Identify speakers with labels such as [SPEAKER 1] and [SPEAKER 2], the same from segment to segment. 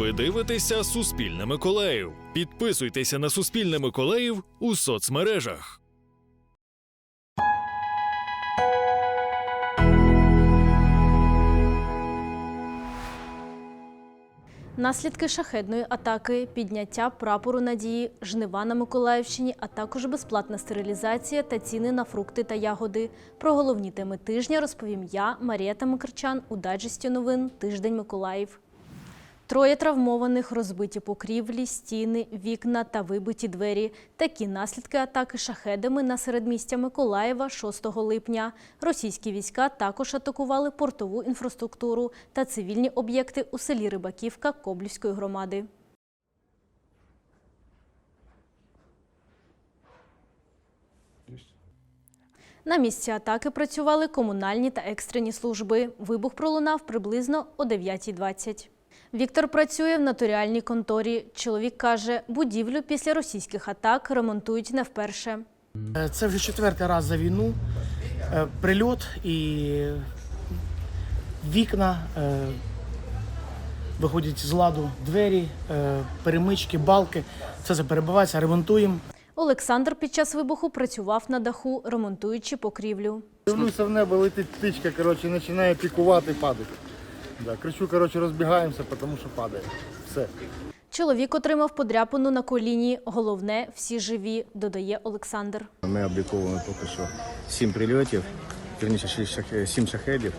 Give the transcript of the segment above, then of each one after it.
[SPEAKER 1] Ви дивитеся Суспільне Миколаїв. Підписуйтеся на Суспільне Миколаїв у соцмережах.
[SPEAKER 2] Наслідки шахедної атаки, підняття прапору надії, жнива на Миколаївщині, а також безплатна стерилізація та ціни на фрукти та ягоди. Про головні теми тижня розповім я, Марія Микрчан, у дайджесті новин Тиждень Миколаїв. Троє травмованих, розбиті покрівлі, стіни, вікна та вибиті двері. Такі наслідки атаки шахедами на середмістя Миколаєва 6 липня. Російські війська також атакували портову інфраструктуру та цивільні об'єкти у селі Рибаківка Коблівської громади. На місці атаки працювали комунальні та екстрені служби. Вибух пролунав приблизно о 9.20. Віктор працює в нотаріальній конторі. Чоловік каже, будівлю після російських атак ремонтують не вперше.
[SPEAKER 3] Е, Це вже четвертий раз за війну. Е, Прильот і вікна, е, виходять з ладу двері, перемички, балки. Це все перебувається, ремонтуємо.
[SPEAKER 2] Олександр під час вибуху працював на даху, ремонтуючи покрівлю.
[SPEAKER 4] Дивлюся в небо, летить птичка, коротше, починає пікувати, падати. Да, кричу, коротше, розбігаємося, тому що падає. Все.
[SPEAKER 2] Чоловік отримав подряпину на коліні. Головне, всі живі, додає Олександр.
[SPEAKER 5] Ми обліковуємо поки що сім прильотів, вірніше шість шах- сім шахедів.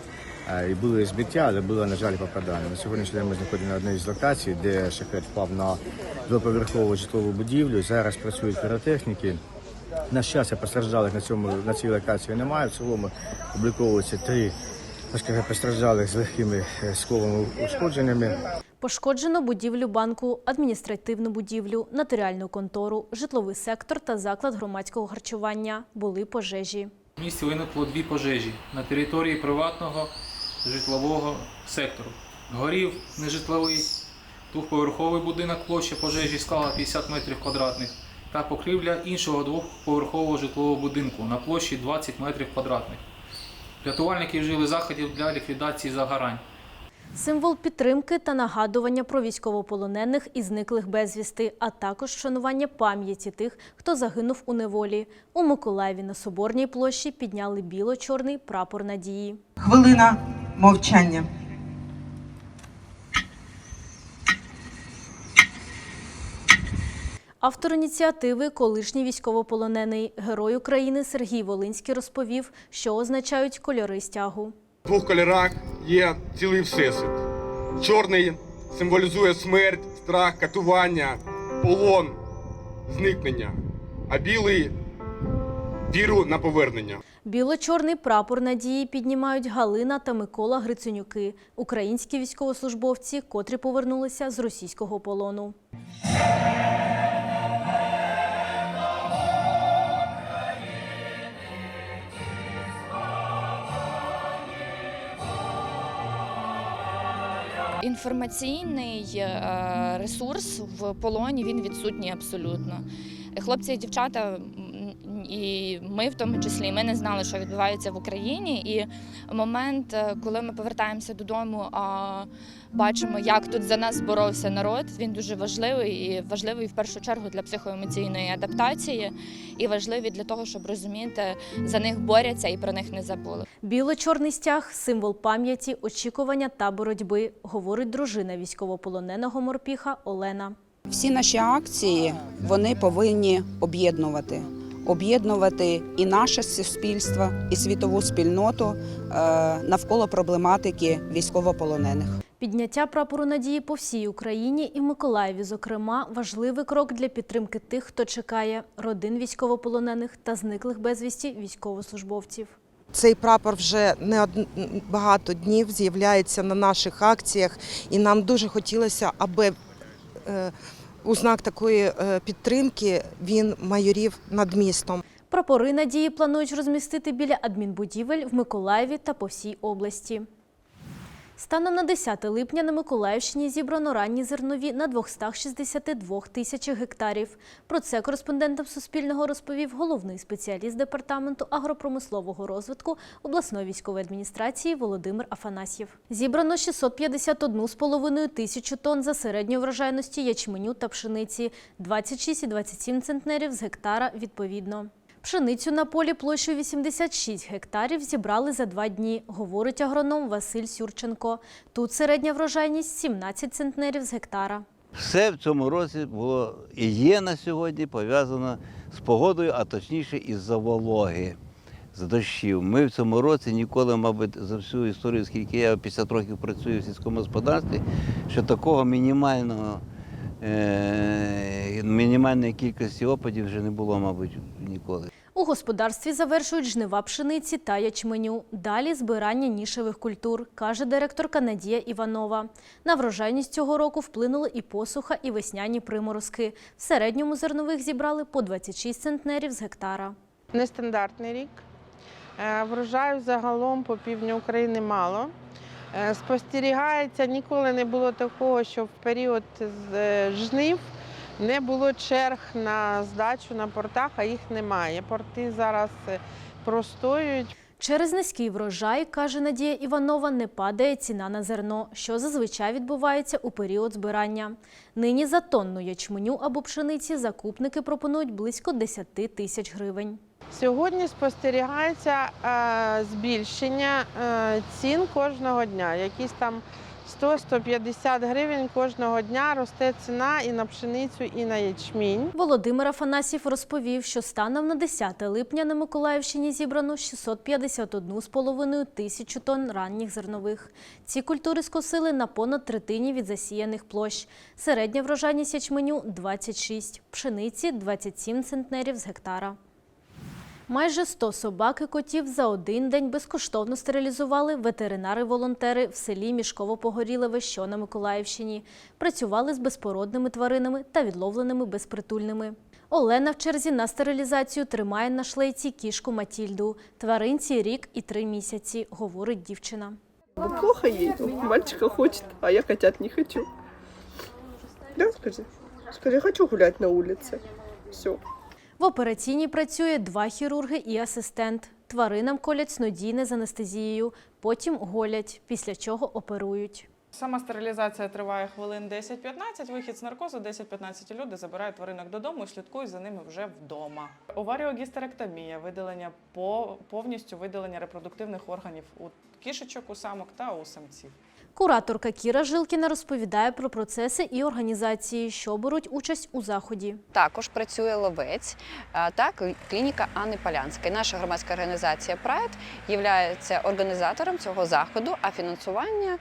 [SPEAKER 5] І були збиття, але було, на жаль, попадання. На сьогоднішній день ми знаходимо на одній з локацій, де шахет впав на двоповерхову житлову будівлю. Зараз працюють піротехніки. На щастя, постраждалих на цьому на цій локації немає. В цілому обліковуються три сказати, постраждалих з легкими е, ушкодженнями.
[SPEAKER 2] Пошкоджено будівлю банку, адміністративну будівлю, нотаріальну контору, житловий сектор та заклад громадського харчування. Були пожежі.
[SPEAKER 6] В місті виникло дві пожежі на території приватного житлового сектору. Горів нежитловий двохповерховий будинок, площа пожежі склала 50 метрів квадратних та покрівля іншого двохповерхового житлового будинку на площі 20 метрів квадратних. Рятувальники вжили заходів для ліквідації загорань.
[SPEAKER 2] Символ підтримки та нагадування про військовополонених і зниклих безвісти, а також шанування пам'яті тих, хто загинув у неволі. У Миколаєві на Соборній площі підняли біло-чорний прапор надії.
[SPEAKER 7] Хвилина мовчання.
[SPEAKER 2] Автор ініціативи, колишній військовополонений герой України Сергій Волинський розповів, що означають кольори стягу.
[SPEAKER 8] В двох кольорах є цілий всесвіт. Чорний символізує смерть, страх, катування, полон, зникнення, а білий віру на повернення.
[SPEAKER 2] Біло-чорний прапор надії піднімають Галина та Микола Гриценюки, українські військовослужбовці, котрі повернулися з російського полону.
[SPEAKER 9] Інформаційний е, ресурс в полоні він відсутній абсолютно. Хлопці і дівчата, і ми в тому числі, ми не знали, що відбувається в Україні. І момент, е, коли ми повертаємося додому, а бачимо, як тут за нас боровся народ, він дуже важливий і важливий в першу чергу для психоемоційної адаптації, і важливий для того, щоб розуміти, за них борються і про них не забули.
[SPEAKER 2] Біло-чорний стяг символ пам'яті, очікування та боротьби, говорить дружина військовополоненого морпіха Олена.
[SPEAKER 10] Всі наші акції вони повинні об'єднувати. Об'єднувати і наше суспільство, і світову спільноту е, навколо проблематики військовополонених.
[SPEAKER 2] Підняття прапору надії по всій Україні і в Миколаєві, зокрема, важливий крок для підтримки тих, хто чекає родин військовополонених та зниклих безвісті військовослужбовців.
[SPEAKER 11] Цей прапор вже не од... багато днів з'являється на наших акціях, і нам дуже хотілося, аби е, у знак такої е, підтримки він майорів над містом.
[SPEAKER 2] Прапори надії планують розмістити біля адмінбудівель в Миколаєві та по всій області. Станом на 10 липня на Миколаївщині зібрано ранні зернові на 262 тисячах гектарів. Про це кореспондентам Суспільного розповів головний спеціаліст департаменту агропромислового розвитку обласної військової адміністрації Володимир Афанасьєв. Зібрано 651,5 тисячу тонн за середньою врожайності ячменю та пшениці, 26 і 27 центнерів з гектара відповідно. Пшеницю на полі площею 86 гектарів зібрали за два дні, говорить агроном Василь Сюрченко. Тут середня врожайність 17 центнерів з гектара.
[SPEAKER 12] Все в цьому році було і є на сьогодні пов'язано з погодою, а точніше із-за вологи, з дощів. Ми в цьому році ніколи, мабуть, за всю історію, скільки я 50 років працюю в сільському господарстві, що такого мінімального, мінімальної кількості опадів вже не було, мабуть, ніколи.
[SPEAKER 2] У господарстві завершують жнива пшениці та ячменю. Далі збирання нішевих культур, каже директорка Надія Іванова. На врожайність цього року вплинули і посуха, і весняні приморозки. В середньому зернових зібрали по 26 центнерів з гектара.
[SPEAKER 13] Нестандартний рік. Е, Врожаю загалом по півдню України мало. Е, Спостерігається, ніколи не було такого, що в період з- е, жнив не було черг на здачу на портах, а їх немає. Порти зараз е, простоюють.
[SPEAKER 2] Через низький врожай, каже Надія Іванова, не падає ціна на зерно, що зазвичай відбувається у період збирання. Нині за тонну ячменю або пшениці закупники пропонують близько 10 тисяч гривень.
[SPEAKER 13] Сьогодні спостерігається е, збільшення е, цін кожного дня. Якісь там 100-150 гривень кожного дня росте ціна і на пшеницю, і на ячмінь.
[SPEAKER 2] Володимир Афанасьєв розповів, що станом на 10 липня на Миколаївщині зібрано 651,5 тисячу тонн ранніх зернових. Ці культури скосили на понад третині від засіяних площ. Середня врожайність ячменю – 26, пшениці – 27 центнерів з гектара. Майже 100 собак і котів за один день безкоштовно стерилізували ветеринари-волонтери в селі Мішково-Погорілеве, що на Миколаївщині. Працювали з безпородними тваринами та відловленими безпритульними. Олена в черзі на стерилізацію тримає на шлейці кішку Матільду. Тваринці рік і три місяці, говорить дівчина.
[SPEAKER 14] Ну, плохо. Ну, Мальчика хочет, а я котят не хочу. Да, скажи. Скажи, хочу гулять на улице. Все.
[SPEAKER 2] В операційній працює два хірурги і асистент. Тваринам колять снодійне з анестезією, потім голять, після чого оперують.
[SPEAKER 15] Сама стерилізація триває хвилин 10-15, вихід з наркозу 10-15 люди забирають тваринок додому і слідкують за ними вже вдома. Оваріогістеректомія, видалення по повністю видалення репродуктивних органів у кішечок, у самок та у самців.
[SPEAKER 2] Кураторка Кіра Жилкіна розповідає про процеси і організації, що беруть участь у заході.
[SPEAKER 16] Також працює ловець та клініка Анни Полянської. Наша громадська організація Прайд є організатором цього заходу, а фінансування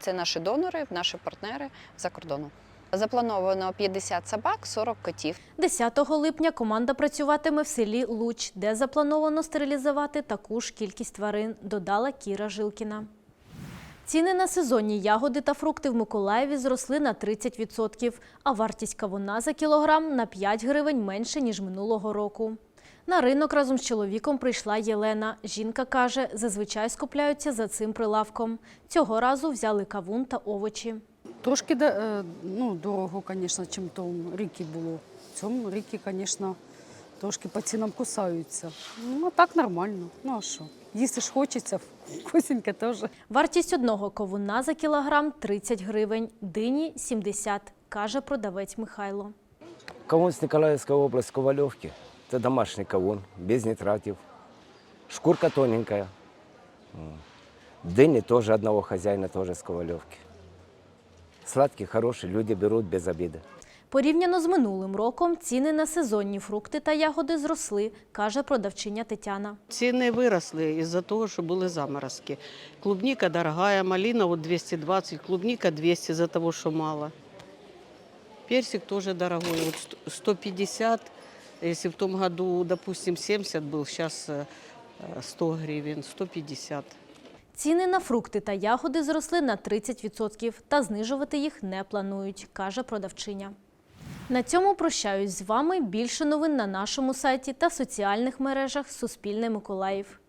[SPEAKER 16] це наші донори, наші партнери за кордоном. Заплановано 50 собак, 40 котів.
[SPEAKER 2] 10 липня команда працюватиме в селі Луч, де заплановано стерилізувати таку ж кількість тварин, додала Кіра Жилкіна. Ціни на сезонні ягоди та фрукти в Миколаєві зросли на 30%, а вартість кавуна за кілограм на 5 гривень менше, ніж минулого року. На ринок разом з чоловіком прийшла Єлена. Жінка каже, зазвичай скупляються за цим прилавком. Цього разу взяли кавун та овочі.
[SPEAKER 17] Трошки е, ну, дорого, звісно, чим тому ріки було. В цьому ріки, звісно, трошки по цінам кусаються. Ну, а так нормально. Ну а що? Їсти ж хочеться, вкусненьке теж.
[SPEAKER 2] Вартість одного кавуна за кілограм 30 гривень, дині 70, каже продавець Михайло.
[SPEAKER 18] Кавун з Николаївської області, Ковальовки. Це домашній кавун, без нитратів. Шкурка тоненькая. М. Дині теж одного хазяїна, теж з Ковальовки. Сладкі, хороші, люди беруть без обіду.
[SPEAKER 2] Порівняно з минулим роком ціни на сезонні фрукти та ягоди зросли, каже продавчиня Тетяна.
[SPEAKER 19] Ціни виросли із-за того, що були заморозки. Клубника дорогая, малина вот 220, клубника 200 из-за того, что мало. Персик тоже дорогой, вот 150. Если в том году, допустим, 70 был, сейчас 100 гривен, 150.
[SPEAKER 2] Ціни на фрукти та ягоди зросли на 30% та знижувати їх не планують, каже продавчиня. На цьому прощаюсь з вами. Більше новин на нашому сайті та соціальних мережах Суспільне Миколаїв.